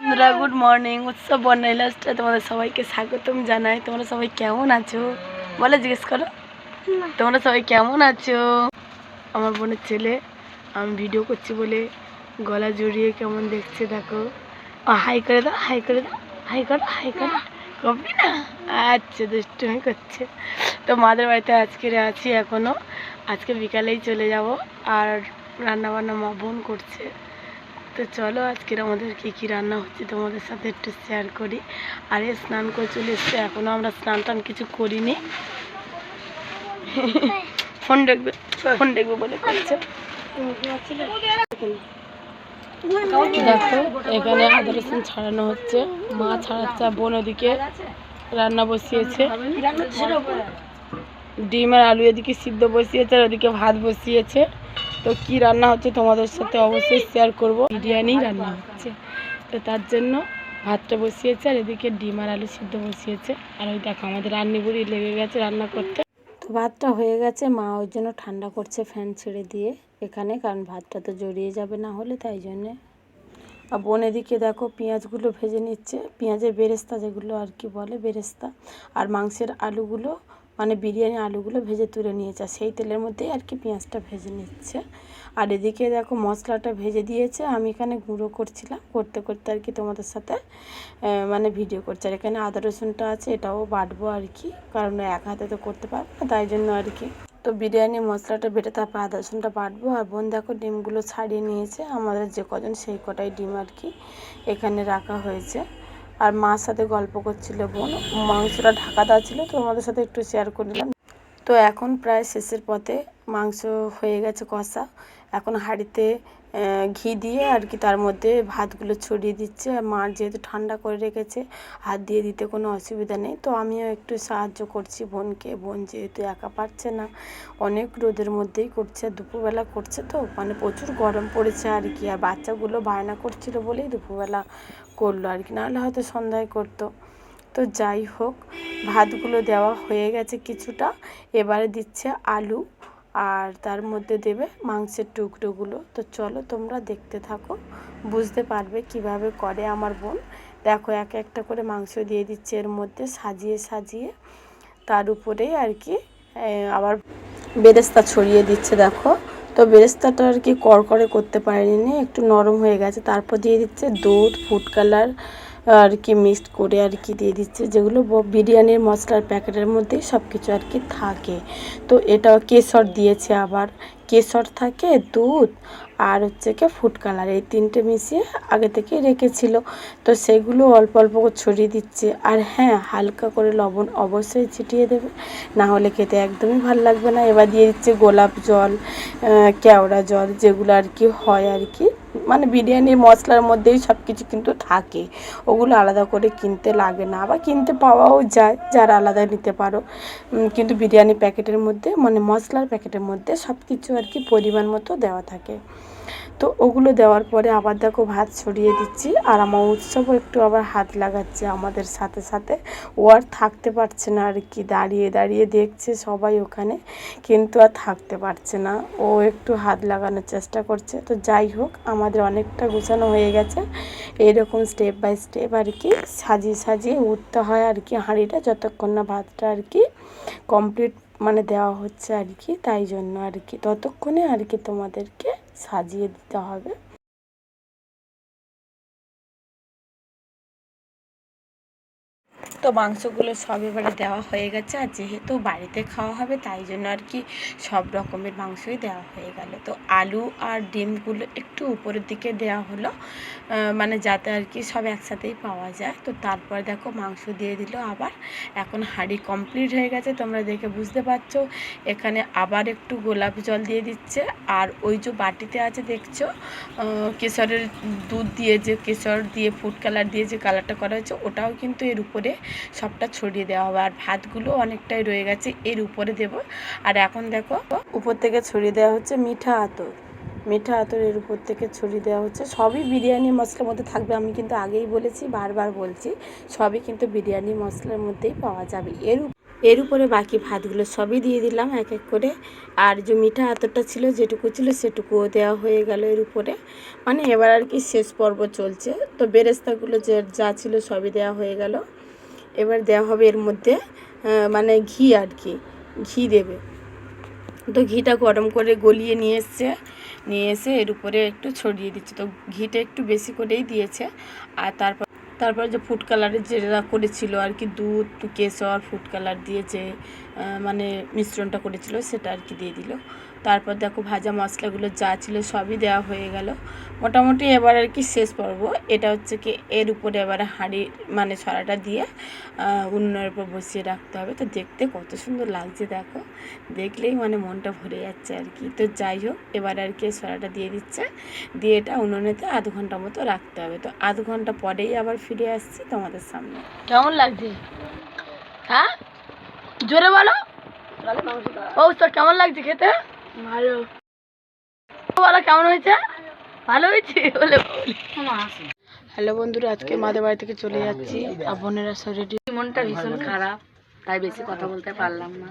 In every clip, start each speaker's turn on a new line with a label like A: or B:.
A: বন্ধুরা good morning উৎসব বন্যাই লাস্টে তোমাদের সবাইকে স্বাগতম জানাই। তোমরা সবাই কেমন আছো? বলে জিজ্ঞেস করো। তোমরা সবাই কেমন আছো? আমার বোনের ছেলে আমি ভিডিও করছি বলে গলা জড়িয়ে কেমন দেখছে দেখো। হাই করে দাও হাই করে দাও হাই করো হাই করো। কপি না? আচ্ছা দুষ্টুমি করছে। তো মাদের বাড়িতে আজকে আছি এখনও আজকে বিকালেই চলে যাব। আর রান্না বান্না মা বোন করছে। তো চলো আজকের আমাদের কী কী রান্না হচ্ছে তোমাদের সাথে একটু শেয়ার করি। আর স্নান করে চলে এসছে এখনও আমরা স্নান টান কিছু করিনি। ফোন দেখবে ফোন দেখবে বলে করছে। দেখো, এখানে আদা রসুন ছাড়ানো হচ্ছে। মা ছাড়াচ্ছে বোন ওদিকে রান্না বসিয়েছে। ডিম আর আলু এদিকে সিদ্ধ বসিয়েছে, আর ওদিকে ভাত বসিয়েছে। তো কি রান্না হচ্ছে তোমাদের সাথে অবশ্যই শেয়ার করব। বিরিয়ানি রান্না হচ্ছে। তো তার জন্য ভাতটা বসিয়েছে আর এদিকে ডিম আর আলু সিদ্ধ বসিয়েছে। আর ওই দেখো আমাদের রান্নি বুড়ি লেগে গেছে রান্না করতে। তো ভাতটা হয়ে গেছে, মা ওই জন্য ঠান্ডা করছে ফ্যান ছেড়ে দিয়ে এখানে, কারণ ভাতটা তো জড়িয়ে যাবে না হলে তাই জন্যে। আর বোন এদিকে দেখো পেঁয়াজগুলো ভেজে নিচ্ছে। পেঁয়াজের বেরেস্তা যেগুলো আর কি বলে বেরেস্তা। আর মাংসের আলুগুলো মানে বিরিয়ানি আলুগুলো ভেজে তুলে নিয়েছে। আর সেই তেলের মধ্যেই আর কি পেঁয়াজটা ভেজে নিচ্ছে। আর এদিকে দেখো মশলাটা ভেজে দিয়েছে। আমি এখানে গুঁড়ো করছিলাম। করতে করতে আর কি তোমাদের সাথে মানে ভিডিও করছি। আর এখানে আদা রসুনটা আছে, এটাও বাটবো আর কি। কারণ এক হাতে তো করতে পারব না, তাই জন্য আর কি। তো বিরিয়ানি মশলাটা বেটে তারপর আদা রসুনটা বাটবো। আর বোন দেখো ডিমগুলো ছাড়িয়ে নিয়েছে। আমাদের যে কজন সেই কটাই ডিম আর কি এখানে রাখা হয়েছে। আর মার সাথে গল্প করছিল বোন। মাংসটা ঢাকা দেওয়া ছিল, তো আমাদের সাথে একটু শেয়ার করলাম তো এখন প্রায় শেষের পথে মাংস হয়ে গেছে কষা। এখন হাঁড়িতে ঘি দিয়ে আর কি তার মধ্যে ভাতগুলো ছড়িয়ে দিচ্ছে। আর মা যেহেতু ঠান্ডা করে রেখেছে, হাত দিয়ে দিতে কোনো অসুবিধা নেই। তো আমিও একটু সাহায্য করছি বোনকে। বোন যেহেতু একা পারছে না, অনেক রোদের মধ্যেই করছে, দুপুরবেলা করছে তো মানে প্রচুর গরম পড়েছে আর কি। আর বাচ্চাগুলো বায়না করছিল বলেই দুপুরবেলা করল আর কি, নাহলে হয়তো সন্ধ্যায় করতো। তো যাই হোক, ভাতগুলো দেওয়া হয়ে গেছে কিছুটা। এবারে দিচ্ছে আলু। আর তার মধ্যে দেবে মাংসের টুকরোগুলো। তো চলো তোমরা দেখতে থাকো, বুঝতে পারবে কীভাবে করে আমার বোন। দেখো এক একটা করে মাংস দিয়ে দিচ্ছে এর মধ্যে সাজিয়ে সাজিয়ে। তার উপরেই আর কি আবার বেরেস্তা ছড়িয়ে দিচ্ছে, দেখো। তো বেরেস্তাটা আর কি কড়কড়ে করতে পারিনি, একটু নরম হয়ে গেছে। তারপর দিয়ে দিচ্ছে দুধ, ফুড কালার আর কি মিক্সড করে আর কি দিয়ে দিচ্ছে, যেগুলো বিরিয়ানির মশলার প্যাকেটের মধ্যেই সব কিছু আর কি থাকে। তো এটাও কেশর দিয়েছে আবার। কেশর থাকে দুধ আর হচ্ছে কি ফুড কালার এই তিনটে মিশিয়ে আগে থেকে রেখেছিল। তো সেগুলো অল্প অল্প করে ছড়িয়ে দিচ্ছে। আর হ্যাঁ হালকা করে লবণ অবশ্যই ছিটিয়ে দেবে, না হলে খেতে একদমই ভালো লাগবে না। এবার দিয়ে দিচ্ছে গোলাপ জল কেওড়া জল, যেগুলো আর কি হয় আর কি। মানে বিরিয়ানির মশলার মধ্যেই সব কিছু কিন্তু থাকে। ওগুলো আলাদা করে কিনতে লাগে না আবার কিনতে পাওয়াও যায়, যারা আলাদা নিতে পারো। কিন্তু বিরিয়ানি প্যাকেটের মধ্যে মানে মশলার প্যাকেটের মধ্যে সব কিছু আর কি পরিমাণ মতো দেওয়া থাকে। তো ওগুলো দেওয়ার পরে আবার দেখো ভাত ছড়িয়ে দিচ্ছি আর আমার উৎসবও একটু আবার হাত লাগাচ্ছে আমাদের সাথে সাথে। ও আর থাকতে পারছে না আর কি, দাঁড়িয়ে দাঁড়িয়ে দেখছে সবাই ওখানে, কিন্তু আর থাকতে পারছে না। ও একটু হাত লাগানোর চেষ্টা করছে। তো যাই হোক, আমাদের অনেকটা গোছানো হয়ে গেছে। এরকম স্টেপ বাই স্টেপ আর কি সাজিয়ে সাজিয়ে উঠতে হয় আর কি হাঁড়িটা যতক্ষণ না ভাতটা আর কি কমপ্লিট মানে দেওয়া হচ্ছে আর কি, তাই জন্য আর কি। ততক্ষণে আর কি তোমাদেরকে সাজিয়ে দিতে হবে। তো মাংসগুলো সব এবারে দেওয়া হয়ে গেছে আর যেহেতু বাড়িতে খাওয়া হবে তাই জন্য আর কি সব রকমের মাংসই দেওয়া হয়ে গেল। তো আলু আর ডিমগুলো একটু উপরের দিকে দেওয়া হলো মানে যাতে আর কি সব একসাথেই পাওয়া যায়। তো তারপর দেখো মাংস দিয়ে দিল আবার, এখন হাঁড়ি কমপ্লিট হয়ে গেছে, তোমরা দেখে বুঝতে পারছ। এখানে আবার একটু গোলাপ জল দিয়ে দিচ্ছে আর ওই যে বাটিতে আছে দেখছ কেশরের দুধ দিয়ে যে, কেশর দিয়ে ফুড কালার দিয়ে যে কালারটা করা হয়েছে, ওটাও কিন্তু এর উপরে সবটা ছড়িয়ে দেওয়া হবে। আর ভাতগুলো অনেকটাই রয়ে গেছে, এর উপরে দেব। আর এখন দেখো, উপর থেকে ছড়িয়ে দেওয়া হচ্ছে মিঠা আতর। মিঠা আতর এর উপর থেকে ছড়িয়ে দেওয়া হচ্ছে। সবই বিরিয়ানি মশলার মধ্যে থাকবে, আমি কিন্তু আগেই বলেছি, বারবার বলছি, সবই কিন্তু বিরিয়ানি মশলার মধ্যেই পাওয়া যাবে। এর এর উপরে বাকি ভাতগুলো সবই দিয়ে দিলাম এক এক করে। আর যে মিঠা আতরটা ছিল, যেটুকু ছিল সেটুকুও দেওয়া হয়ে গেল এর উপরে। মানে এবার আর কি শেষ পর্ব চলছে। তো বেরেস্তাগুলো যে, যা ছিল সবই দেওয়া হয়ে গেল। এবার দেওয়া হবে এর মধ্যে মানে ঘি আর কি, ঘি দেবে। তো ঘিটা গরম করে গলিয়ে নিয়ে এসছে, নিয়ে এসে এর উপরে একটু ছড়িয়ে দিচ্ছে। তো ঘিটা একটু বেশি করেই দিয়েছে। আর তারপর তারপর যে ফুড কালারের যেটা করেছিল আর কি, দুধ, কেশর ফুড কালার দিয়ে যে মানে মিশ্রণটা করেছিল, সেটা আর কি দিয়ে দিল। তারপর দেখো ভাজা মশলাগুলো যা ছিল সবই দেওয়া হয়ে গেল। মোটামুটি এবার আর কি শেষ পর্ব। এটা হচ্ছে কি এর উপরে এবারে হাঁড়ি মানে ছড়াটা দিয়ে উনুনের উপর বসিয়ে রাখতে হবে। তো দেখতে কত সুন্দর লাগছে দেখো। দেখলেই মানে মনটা ভরে যাচ্ছে আর কি। তো যাই হোক এবার আর কি ছড়াটা দিয়ে দিচ্ছে। দিয়ে এটা উনুনেতে আধ ঘণ্টা মতো রাখতে হবে। তো আধ ঘণ্টা পরেই আবার ফিরে আসছি তোমাদের সামনে। কেমন লাগছে? হ্যাঁ? জোরে বলো। ও তোর কেমন লাগছে খেতে? ভালো। বলো কেমন হয়েছে? ভালো হয়েছে? বলে হ্যালো বন্ধুরা আজকে মাদের বাড়ি থেকে চলে যাচ্ছি। বোনেরা সব রেডি
B: মনটা ভীষণ খারাপ তাই বেশি কথা বলতে পারলাম না।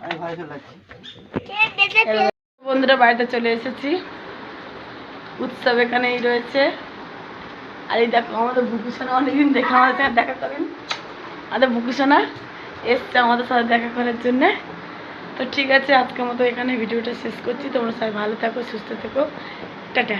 A: বন্ধুরা বাড়িতে চলে এসেছি। উৎসব এখানেই রয়েছে। আর এই দেখো আমাদের বুকুসোনা অনেকদিন দেখা আমাদের সাথে দেখা করেন। আমাদের বুকুসোনা এসছে আমাদের সাথে দেখা করার জন্য। তো ঠিক আছে আজকের মতো এখানে ভিডিওটা শেষ করছি। তোমরা সবাই ভালো থাকো সুস্থ থেকো। টাটা।